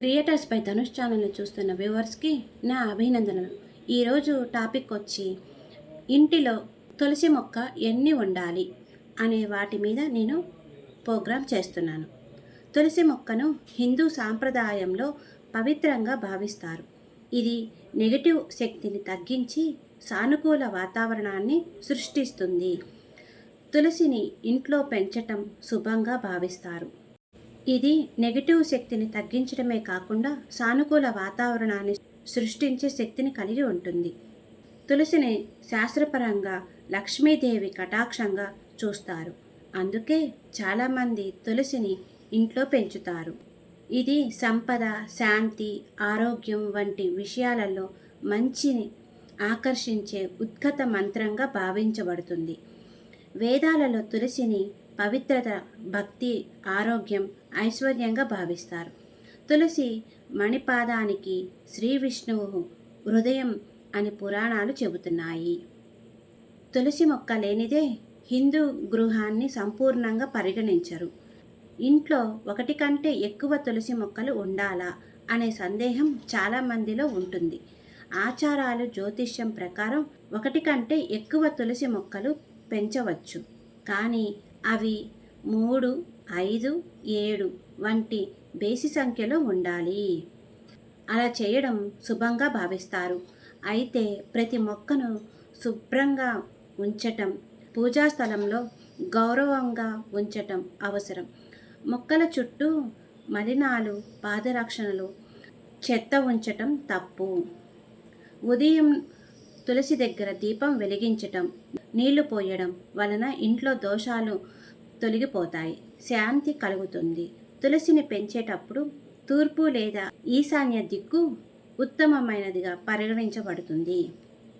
Creators పై ధనుష్ ఛానల్ని చూస్తున్న వ్యూవర్స్కి నా అభినందనలు. ఈరోజు టాపిక్ వచ్చి ఇంటిలో తులసి మొక్క ఎన్ని ఉండాలి అనే వాటి మీద నేను ప్రోగ్రాం చేస్తున్నాను. తులసి మొక్కను హిందూ సాంప్రదాయంలో పవిత్రంగా భావిస్తారు. ఇది నెగటివ్ శక్తిని తగ్గించి సానుకూల వాతావరణాన్ని సృష్టిస్తుంది. తులసిని ఇంట్లో పెంచటం శుభంగా భావిస్తారు. ఇది నెగటివ్ శక్తిని తగ్గించడమే కాకుండా సానుకూల వాతావరణాన్ని సృష్టించే శక్తిని కలిగి ఉంటుంది. తులసిని శాస్త్రపరంగా లక్ష్మీదేవి కటాక్షంగా చూస్తారు. అందుకే చాలామంది తులసిని ఇంట్లో పెంచుతారు. ఇది సంపద శాంతి ఆరోగ్యం వంటి విషయాలలో మంచిని ఆకర్షించే ఉద్గత మంత్రంగా భావించబడుతుంది. వేదాలలో తులసిని పవిత్రత భక్తి ఆరోగ్యం ఐశ్వర్యంగా భావిస్తారు. తులసి మణిపాదానికి శ్రీ విష్ణువు హృదయం అని పురాణాలు చెబుతున్నాయి. తులసి మొక్క లేనిదే హిందూ గృహాన్ని సంపూర్ణంగా పరిగణించరు. ఇంట్లో ఒకటి కంటే ఎక్కువ తులసి మొక్కలు ఉండాలా అనే సందేహం చాలామందిలో ఉంటుంది. ఆచారాలు జ్యోతిష్యం ప్రకారం ఒకటి కంటే ఎక్కువ తులసి మొక్కలు పెంచవచ్చు. కానీ అవి మూడు ఐదు ఏడు వంటి బేసి సంఖ్యలో ఉండాలి. అలా చేయడం శుభంగా భావిస్తారు. అయితే ప్రతి మొక్కను శుభ్రంగా ఉంచటం పూజా స్థలంలో గౌరవంగా ఉంచటం అవసరం. మొక్కల చుట్టూ మలినాలు పాదరక్షణలు చెత్త ఉంచటం తప్పు. ఉదయం తులసి దగ్గర దీపం వెలిగించటం నీళ్ళు పోయడం వలన ఇంట్లో దోషాలు తొలగిపోతాయి. శాంతి కలుగుతుంది. తులసిని పెంచేటప్పుడు తూర్పు లేదా ఈశాన్య దిక్కు ఉత్తమమైనదిగా పరిగణించబడుతుంది.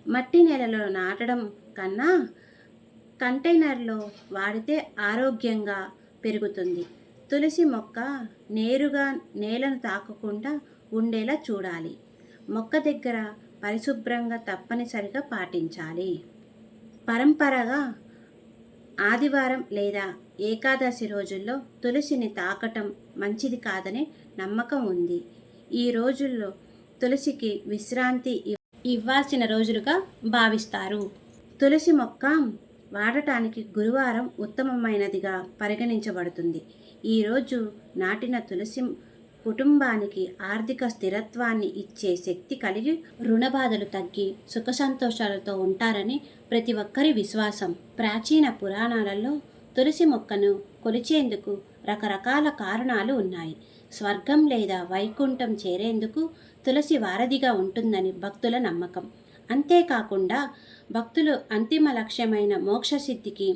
మట్టి నేలలో నాటడం కన్నా కంటైనర్లో వాడితే ఆరోగ్యంగా పెరుగుతుంది. తులసి మొక్క నేరుగా నేలను తాకకుండా ఉండేలా చూడాలి. మొక్క దగ్గర పరిశుభ్రంగా తప్పనిసరిగా పాటించాలి. పరంపరగా ఆదివారం లేదా ఏకాదశి రోజుల్లో తులసిని తాకటం మంచిది కాదనే నమ్మకం ఉంది. ఈ రోజుల్లో తులసికి విశ్రాంతి ఇవ్వాల్సిన రోజులుగా భావిస్తారు. తులసి మొక్క వాడటానికి గురువారం ఉత్తమమైనదిగా పరిగణించబడుతుంది. ఈరోజు నాటిన తులసి కుటుంబానికి ఆర్థిక స్థిరత్వాన్ని ఇచ్చే శక్తి కలిగి రుణబాధలు తగ్గి సుఖ సంతోషాలతో ఉంటారని ప్రతి ఒక్కరి విశ్వాసం. ప్రాచీన పురాణాలలో తులసి మొక్కను కొలిచేందుకు రకరకాల కారణాలు ఉన్నాయి. స్వర్గం లేదా వైకుంఠం చేరేందుకు తులసి వారధిగా ఉంటుందని భక్తుల నమ్మకం. అంతేకాకుండా భక్తులు అంతిమ లక్ష్యమైన మోక్షసిద్ధికి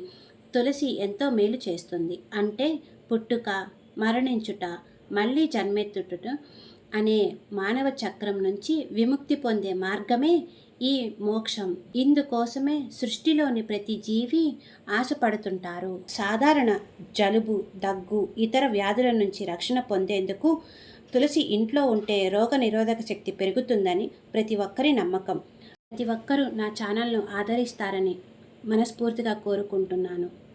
తులసి ఎంతో మేలు చేస్తుంది. అంటే పుట్టుక మరణించుట మళ్ళీ జన్మెత్తుట అనే మానవ చక్రం నుంచి విముక్తి పొందే మార్గమే ఈ మోక్షం. ఇందుకోసమే సృష్టిలోని ప్రతి జీవి ఆశపడుతుంటారు. సాధారణ జలుబు దగ్గు ఇతర వ్యాధుల నుంచి రక్షణ పొందేందుకు తులసి ఇంట్లో ఉంటే రోగ నిరోధక శక్తి పెరుగుతుందని ప్రతి ఒక్కరి నమ్మకం. ప్రతి ఒక్కరూ నా ఛానల్ను ఆదరిస్తారని మనస్ఫూర్తిగా కోరుకుంటున్నాను.